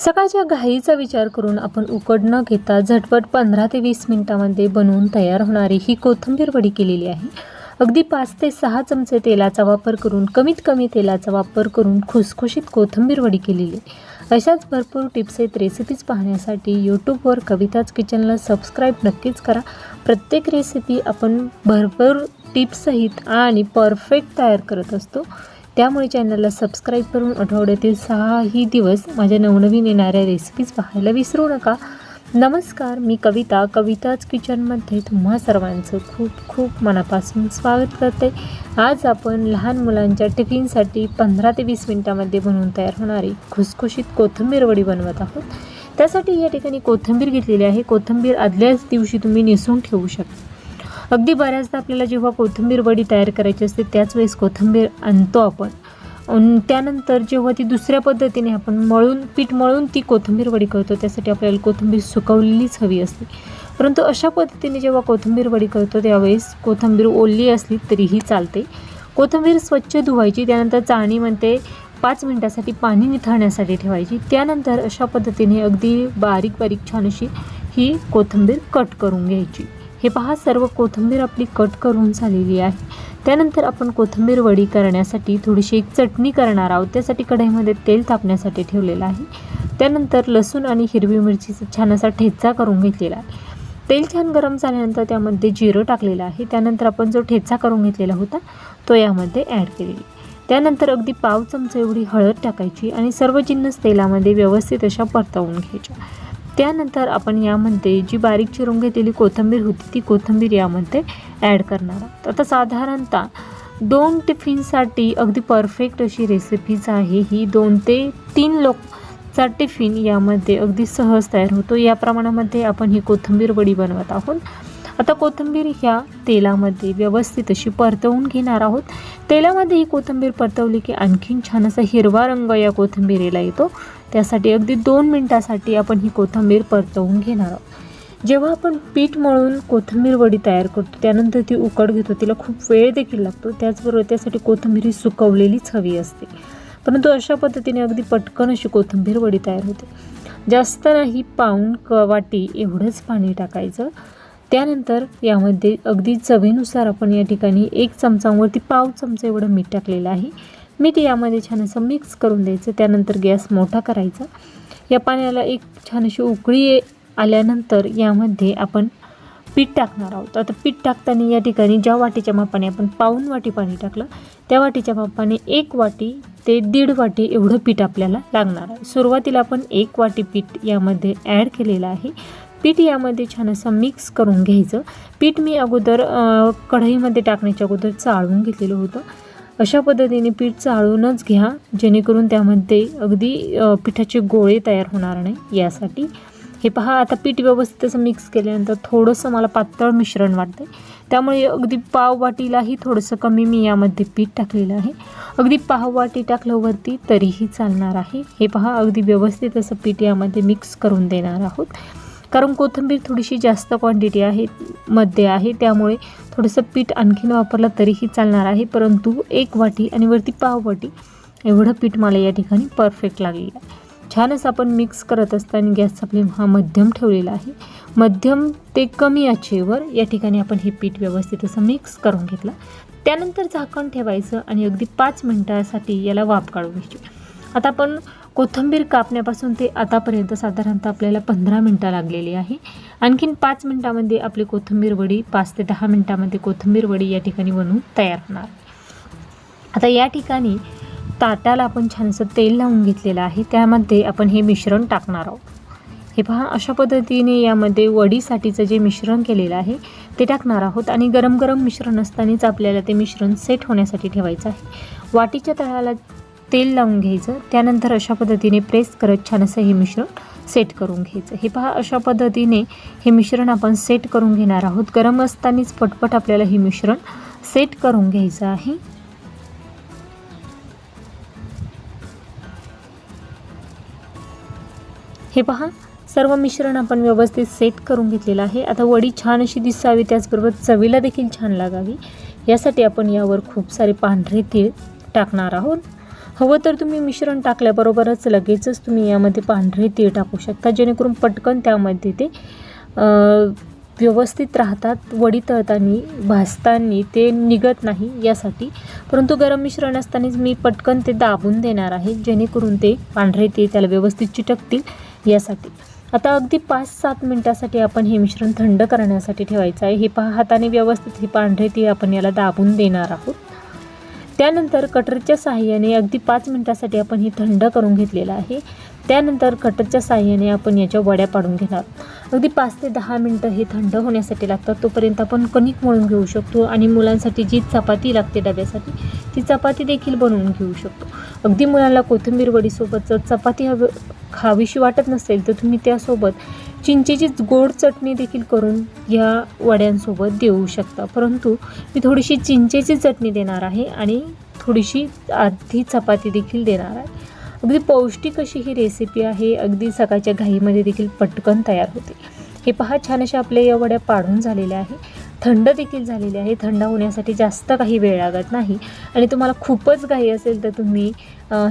सकाळच्या घाईचा विचार करून आपण उकड न घेता झटपट पंधरा ते वीस मिनिटामध्ये बनवून तयार होणारी ही कोथिंबीर वडी केलेली आहे. अगदी पाच ते सहा चमचे तेलाचा वापर करून कमीत कमी तेलाचा वापर करून खुसखुशीत कोथिंबीर वडी केलेली. आहे अशाच भरपूर टिप्स आहेत रेसिपीज पाहण्यासाठी यूट्यूबवर कविताच किचनला सबस्क्राईब नक्कीच करा. प्रत्येक रेसिपी आपण भरपूर टिप्ससहित आणि परफेक्ट तयार करत असतो. त्यामुळे चॅनलला सबस्क्राईब करून आठवड्यातील सहाही दिवस माझ्या नवनवीन येणाऱ्या रेसिपीज पाहायला विसरू नका. नमस्कार मी कविता. कविताच किचनमध्ये तुम्हा सर्वांचं खूप खूप मनापासून स्वागत करते. आज आपण लहान मुलांच्या टिफिनसाठी पंधरा ते वीस मिनटामध्ये बनवून तयार होणारी खुसखुशीत कोथिंबीर वडी बनवत आहोत. त्यासाठी या ठिकाणी कोथिंबीर घेतलेली आहे. कोथिंबीर आदल्याच दिवशी तुम्ही नेसून ठेवू शकता. अगदी बऱ्याचदा आपल्याला जेव्हा कोथिंबीर वडी तयार करायची असते त्याच वेळेस कोथिंबीर आणतो आपण. त्यानंतर जेव्हा ती दुसऱ्या पद्धतीने आपण मळून पीठ मळून ती कोथिंबीर वडी करतो त्यासाठी आपल्याला कोथिंबीर सुकवलेलीच हवी असते. परंतु अशा पद्धतीने जेव्हा कोथिंबीर वडी करतो त्यावेळेस कोथिंबीर ओली असली तरीही चालते. कोथिंबीर स्वच्छ धुवायची त्यानंतर चाळणीमध्ये पाच मिनटासाठी पाणी निथळण्यासाठी ठेवायची. त्यानंतर अशा पद्धतीने अगदी बारीक बारीक छान अशी ही कोथिंबीर कट करून घ्यायची. हे पहा सर्व कोथिंबीर आपली कट करून झालेली आहे. त्यानंतर आपण कोथिंबीर वडी करण्यासाठी थोडीशी एक चटणी करणार आहोत. त्यासाठी कढईमध्ये तेल तापण्यासाठी ठेवलेलं आहे. त्यानंतर लसूण आणि हिरवी मिरचीचा छान असा ठेचा करून घेतलेला आहे. तेल छान गरम झाल्यानंतर त्यामध्ये जिरं टाकलेलं आहे. त्यानंतर आपण जो ठेचा करून घेतलेला होता तो यामध्ये ॲड केलेली त्यानंतर अगदी पाव चमचा एवढी हळद टाकायची आणि सर्व जिन्नस तेलामध्ये व्यवस्थित अशा परतवून घ्यायच्या. त्यानंतर आपण यामध्ये जी बारीक चिरून घेतलेली कोथिंबीर होती ती कोथिंबीर यामध्ये ॲड करणार आहोत. आता साधारणतः दोन टिफिनसाठी अगदी परफेक्ट अशी रेसिपीज आहे ही. दोन ते तीन लोकचा टिफिन यामध्ये अगदी सहज तयार होतो. या प्रमाणामध्ये आपण ही कोथिंबीर वडी बनवत आहोत. आता कोथिंबीर ह्या तेलामध्ये व्यवस्थित अशी परतवून घेणार आहोत. तेलामध्ये ही कोथिंबीर परतवली की आणखीन छान असा हिरवा रंग या कोथिंबीरीला येतो. त्यासाठी अगदी दोन मिनटासाठी आपण ही कोथिंबीर परतवून घेणार आहोत. जेव्हा आपण पीठ मळून कोथिंबीर वडी तयार करतो त्यानंतर ती उकड घेतो तिला खूप वेळ देखील लागतो. त्याचबरोबर त्यासाठी कोथिंबीर ही सुकवलेलीच हवी असते. परंतु अशा पद्धतीने अगदी पटकन अशी कोथिंबीर वडी तयार होते. जास्त नाही पाऊण क वाटी एवढंच पाणी टाकायचं. त्यानंतर यामध्ये अगदी चवीनुसार आपण या ठिकाणी एक चमचावरती पाव चमचा एवढं मीठ टाकलेलं आहे. मीठ यामध्ये छान असं मिक्स करून द्यायचं. त्यानंतर गॅस मोठा करायचा. या पाण्याला एक छान अशी उकळी आल्यानंतर यामध्ये आपण पीठ टाकणार आहोत. आता पीठ टाकताना या ठिकाणी ज्या वाटीच्या मापाने आपण पाऊन वाटी पाणी टाकलं त्या वाटीच्या मापाने एक वाटी ते दीड वाटी एवढं पीठ आपल्याला लागणार आहे. सुरुवातीला आपण एक वाटी पीठ यामध्ये ॲड केलेलं आहे. पीठ यामध्ये छान असं मिक्स करून घ्यायचं. पीठ मी अगोदर कढईमध्ये टाकण्याच्या अगोदर चाळून घेतलेलं होतं. अशा पद्धतीने पीठ चाळूनच घ्या जेणेकरून त्यामध्ये अगदी पिठाचे गोळे तयार होणार नाही यासाठी. हे पहा आता पीठ व्यवस्थित असं मिक्स केल्यानंतर थोडंसं मला पातळ मिश्रण वाटतं त्यामुळे अगदी पाववाटीलाही थोडंसं कमी मी यामध्ये पीठ टाकलेलं आहे. अगदी पाववाटी टाकल्यावरती टाकलं वरती तरीही चालणार आहे. हे पहा अगदी व्यवस्थित असं पीठ यामध्ये मिक्स करून देणार आहोत. कारण कोथिंबीर थोडीशी जास्त क्वांटिटी आहे मध्ये आहे त्यामुळे थोडंसं पीठ आणखीन वापरलं तरीही चालणार आहे. परंतु एक वाटी आणि वरती पाव वाटी एवढं पीठ मला या ठिकाणी परफेक्ट लागलेलं आहे. छानच आपण मिक्स करत असताना गॅसचा फ्लेम हा मध्यम ठेवलेला आहे. मध्यम ते कमी आचेवर या ठिकाणी आपण हे पीठ व्यवस्थित असं मिक्स करून घेतलं. त्यानंतर झाकण ठेवायचं आणि अगदी पाच मिनटासाठी याला वाफ काढून घ्यायची. आता आपण कोथिंबीर कापण्यापासून ते आतापर्यंत साधारणतः आपल्याला पंधरा मिनटं लागलेली आहे. आणखीन पाच मिनटामध्ये आपली कोथिंबीर वडी पाच ते दहा मिनटामध्ये कोथिंबीर वडी या ठिकाणी बनवून तयार होणार. आता या ठिकाणी ताटाला आपण छानसं तेल लावून घेतलेलं आहे. त्यामध्ये आपण हे मिश्रण टाकणार आहोत. हे पहा अशा पद्धतीने यामध्ये वडीसाठीचं जे मिश्रण केलेलं आहे ते टाकणार आहोत आणि गरम गरम मिश्रण असतानाच आपल्याला ते मिश्रण सेट होण्यासाठी ठेवायचं आहे. वाटीच्या तळाला तेल लावून घ्यायचं. त्यानंतर अशा पद्धतीने प्रेस करत छान असं हे मिश्रण सेट करून घ्यायचं. हे पहा अशा पद्धतीने हे मिश्रण आपण सेट करून घेणार आहोत. गरम असतानाच पटपट आपल्याला हे मिश्रण सेट करून घ्यायचं आहे. हे पहा सर्व मिश्रण आपण व्यवस्थित सेट करून घेतलेलं आहे. आता वडी छान अशी दिसावी त्याचबरोबर चवीला देखील छान लागावी. यासाठी आपण यावर खूप सारे पांढरे तीळ टाकणार आहोत. हवं तर तुम्ही मिश्रण टाकल्याबरोबरच लगेचच तुम्ही यामध्ये पांढरे तीळ टाकू शकता जेणेकरून पटकन त्यामध्ये ते व्यवस्थित राहतात वडी तळताना भाजताना ते निघत नाही यासाठी. परंतु गरम मिश्रण असतानाच मी पटकन ते दाबून देणार आहे जेणेकरून ते पांढरे ते त्याला व्यवस्थित चिटकतील यासाठी. आता अगदी पाच सात मिनटासाठी आपण हे मिश्रण थंड करण्यासाठी ठेवायचं आहे. हे पहा हाताने व्यवस्थित हे पांढरे तीळ आपण याला दाबून देणार आहोत. त्यानंतर कटरच्या साहाय्याने अगदी पाच मिनटासाठी आपण हे थंड करून घेतलेलं आहे. त्यानंतर कटरच्या साहाय्याने आपण याच्या वड्या पाडून घेणार. अगदी पाच ते दहा मिनटं हे थंड होण्यासाठी लागतात. तोपर्यंत आपण कणिक मळून घेऊ शकतो आणि मुलांसाठी जी चपाती लागते डब्यासाठी ती चपाती देखील बनवून घेऊ शकतो. अगदी मुलांना कोथिंबीर वडीसोबतच चपाती हवी खावीशी वाटत नसेल तर तुम्ही त्यासोबत चिंचेचीच गोड चटणी देखील करून या वड्यांसोबत देऊ शकता. परंतु मी थोडीशी चिंचेची चटणी देणार आहे आणि थोडीशी आधी चपाती देखील देणार आहे. अगदी पौष्टिक अशी ही रेसिपी आहे. अगदी सकाळच्या घाईमध्ये देखील पटकन तयार होते. हे पहा छान अशा आपल्या या वड्या पाडून झालेल्या आहे थंड देखील झालेली आहे. थंड होण्यासाठी जास्त काही वेळ लागत नाही. आणि तुम्हाला खूपच घाई असेल तर तुम्ही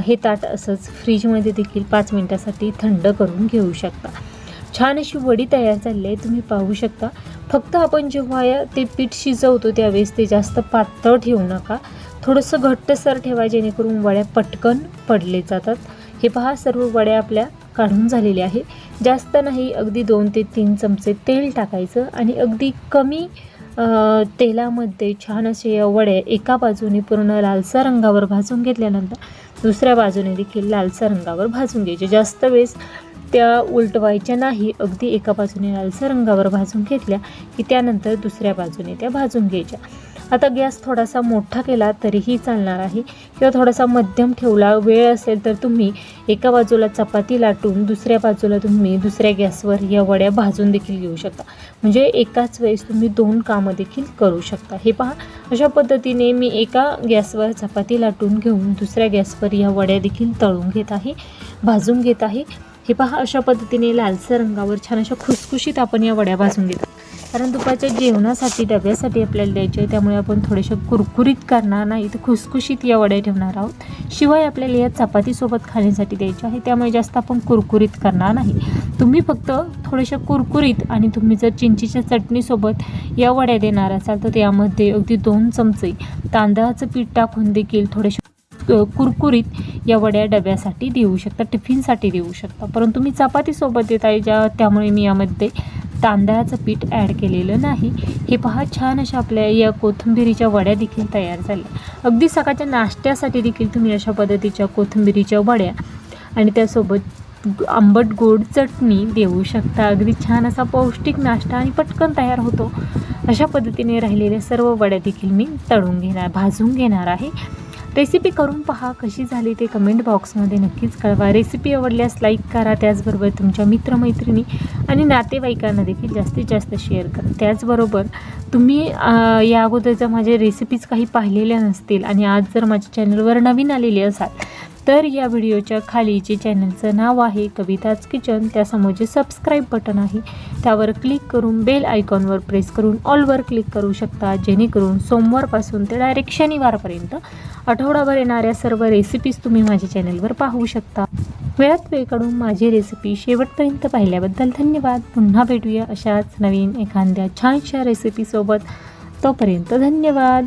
हे ताट असंच फ्रीजमध्ये देखील पाच मिनटासाठी थंड करून घेऊ शकता. छान अशी वडी तयार झालेली आहे. तुम्ही पाहू शकता. फक्त आपण जेव्हा या ते पीठ शिजवतो त्यावेळेस ते जास्त पातळ ठेवू नका. थोडंसं घट्टसर ठेवा जेणेकरून वड्या पटकन पडले जातात. हे पहा सर्व वड्या आपल्या काढून झालेल्या आहे जास्त नाही अगदी दोन ते तीन चमचे तेल टाकायचं आणि अगदी कमी तेलामध्ये छान असे वडे एका बाजूने पूर्ण लालसा रंगावर भाजून घेतल्यानंतर दुसऱ्या बाजूने देखील लालसा रंगावर भाजून घ्यायचे. जास्त वेळेस त्या उलटवायच्या नाही अगदी एका बाजूने लालसा रंगावर भाजून घेतल्या की त्यानंतर दुसऱ्या बाजूने त्या भाजून घ्यायच्या. आता गॅस थोडासा मोठा केला तरीही चालणार आहे. किंवा थोडासा मध्यम ठेवला वेळ असेल तर तुम्ही एका बाजूला चपाती लाटून दुसऱ्या बाजूला तुम्ही दुसऱ्या गॅसवर या वड्या भाजून देखील घेऊ शकता. म्हणजे एकाच वेळेस तुम्ही दोन कामं देखील करू शकता. हे पहा अशा पद्धतीने मी एका गॅसवर चपाती लाटून घेऊन दुसऱ्या गॅसवर या वड्या देखील तळून घेत आहे भाजून घेत आहे. हे पहा अशा पद्धतीने लालसर रंगावर छान अशा खुसखुशीत आपण या वड्या भाजून घेतो. कारण दुपारच्या जेवणासाठी डब्यासाठी आपल्याला द्यायचे आहे त्यामुळे आपण थोडेसे कुरकुरीत करणार नाही तर खुसखुशीत या वड्या ठेवणार आहोत. शिवाय आपल्याला या चपातीसोबत खाण्यासाठी द्यायचे आहे त्यामुळे जास्त आपण कुरकुरीत करणार नाही. तुम्ही फक्त थोडेसे कुरकुरीत आणि तुम्ही जर चिंचीच्या चटणीसोबत या वड्या देणार असाल तर त्यामध्ये अगदी दोन चमचे तांदळाचं पीठ टाकून देखील थोडेसे कुरकुरीत या वड्या डब्यासाठी देऊ शकता टिफिनसाठी देऊ शकता. परंतु मी चपातीसोबत देत आहे ज्या त्यामुळे मी यामध्ये तांदळाचं पीठ ॲड केलेलं नाही. हे पहा छान अशा आपल्या या कोथिंबिरीच्या वड्या देखील तयार झाल्या. अगदी सकाळच्या नाश्त्यासाठी देखील तुम्ही अशा पद्धतीच्या कोथिंबिरीच्या वड्या आणि त्यासोबत आंबट गोड चटणी देऊ शकता. अगदी छान असा पौष्टिक नाश्ता आणि पटकन तयार होतो. अशा पद्धतीने राहिलेल्या सर्व वड्या देखील मी तळून घेणार भाजून घेणार आहे. रेसिपी करून पहा कशी झाली ते कमेंट बॉक्समध्ये नक्कीच कळवा. रेसिपी आवडल्यास लाईक करा त्याचबरोबर तुमच्या मित्रमैत्रिणी आणि नातेवाईकांना देखील जास्तीत जास्त शेअर करा. त्याचबरोबर तुम्ही या अगोदर जर माझ्या रेसिपीज काही पाहिलेल्या नसतील आणि आज जर माझ्या चॅनलवर नवीन आलेले असाल तर या व्हिडिओच्या खाली जे चॅनलचं नाव आहे कविताज किचन त्यासमोर जे सबस्क्राईब बटन आहे त्यावर क्लिक करून बेल आयकॉनवर प्रेस करून ऑलवर क्लिक करू शकता जेणेकरून सोमवारपासून ते डायरेक्ट शनिवारपर्यंत आठवडाभर येणाऱ्या सर्व रेसिपीज तुम्ही माझ्या चॅनलवर पाहू शकता. वेळात वेळ काढून माझी रेसिपी शेवटपर्यंत पाहिल्याबद्दल धन्यवाद. पुन्हा भेटूया अशाच नवीन एखाद्या छानशा रेसिपीसोबत तोपर्यंत धन्यवाद.